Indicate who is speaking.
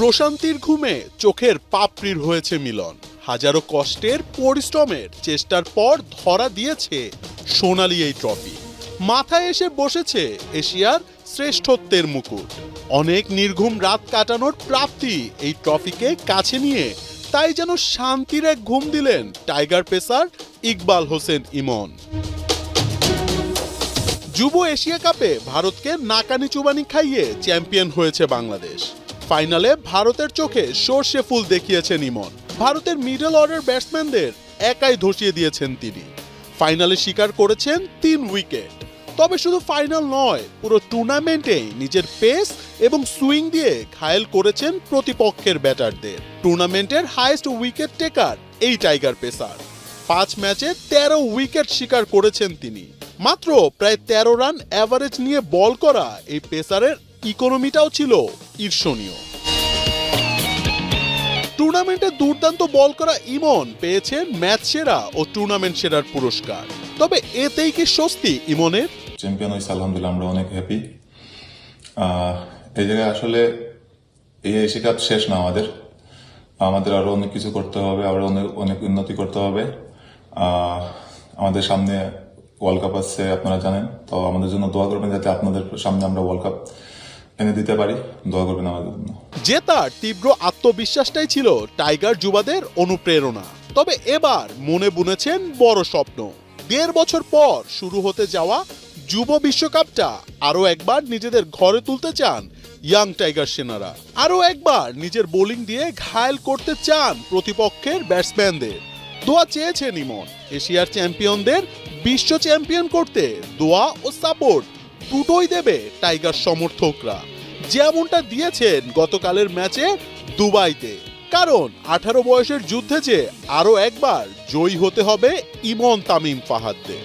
Speaker 1: প্রশান্তির ঘুমে চোখের পাপড়ির হয়েছে মিলন। হাজারো কষ্টের পরিশ্রমের চেষ্টার পর ধরা দিয়েছে সোনালি এই ট্রফি। মাথায় এসে বসেছে এশিয়ার শ্রেষ্ঠত্বের মুকুট। অনেক নির্ঘুম রাত কাটানোর প্রাপ্তি এই ট্রফিকে কাছে নিয়ে তাই যেন শান্তির এক ঘুম দিলেন টাইগার পেসার ইকবাল হোসেন ইমন। যুব এশিয়া কাপে ভারতকে নাকানি চুবানি খাইয়ে চ্যাম্পিয়ন হয়েছে বাংলাদেশ। ফাইনালে ভারতের চোখে সর্ষে ফুল দেখিয়েছেন ইমন ভারতের মিডল অর্ডার ব্যাটসম্যানদের একাই ধসিয়ে দিয়েছেন তিনি। ফাইনালে শিকার করেছেন তিন উইকেট তবে শুধু ফাইনাল নয়, পুরো টুর্নামেন্টেই নিজের পেস এবং সুইং দিয়ে ঘায়েল করেছেন প্রতিপক্ষের ব্যাটারদের। টুর্নামেন্টের হাইস্ট উইকেট টেকার এই টাইগার পেসার পাঁচ ম্যাচে তেরো উইকেট শিকার করেছেন তিনি। মাত্র প্রায় তেরো রান অ্যাভারেজ নিয়ে বল করা এই পেসারের ইকোনমিটাও ছিল ঈর্ষণীয়। টুর্নামেন্টে দুর্দান্ত বল করা ইমন পেয়েছেন ম্যাচ সেরা ও টুর্নামেন্ট সেরার পুরস্কার। তবে এতেই কি স্বস্তি ইমনের?
Speaker 2: চ্যাম্পিয়ন হয়েছে আলহামদুলিল্লাহ, আমরা অনেক হ্যাপি এই জায়গায় আসলে এই এশিয়া কাপ শেষ না আমাদের। আমাদের আরও অনেক কিছু করতে হবে, আরও অনেক অনেক উন্নতি করতে হবে। আমাদের সামনে ওয়ার্ল্ড কাপ আসছে আপনারা জানেন। তো আমাদের জন্য দোয়া করবেন যাতে আপনাদের সামনে আমরা ওয়ার্ল্ড কাপ এনে দিতে পারি, দোয়া করবেন জন্য।
Speaker 1: জেতার তীব্র আত্মবিশ্বাসটাই ছিল টাইগার যুবাদের অনুপ্রেরণা। তবে এবার মনে বুনেছেন বড় স্বপ্ন। দেড় বছর পর শুরু হতে যাওয়া যুব বিশ্বকাপটা আরও একবার নিজেদের ঘরে তুলতে চান ইয়াং টাইগার সেনারা। আরও একবার নিজের বোলিং দিয়ে ঘায়েল করতে চান প্রতিপক্ষের ব্যাটসম্যানদের। দোয়া চেয়েছেন ইমন, এশিয়ার চ্যাম্পিয়নদের, বিশ্ব চ্যাম্পিয়ন করতে দোয়া ও সাপোর্ট দুটোই দেবে টাইগার সমর্থকরা। যেমনটা দিয়েছেন গতকালের ম্যাচে দুবাইতে। কারণ আঠারো বয়সের যুদ্ধে যে আরও একবার জয়ী হতে হবে ইমন তামিম ফাহাদদের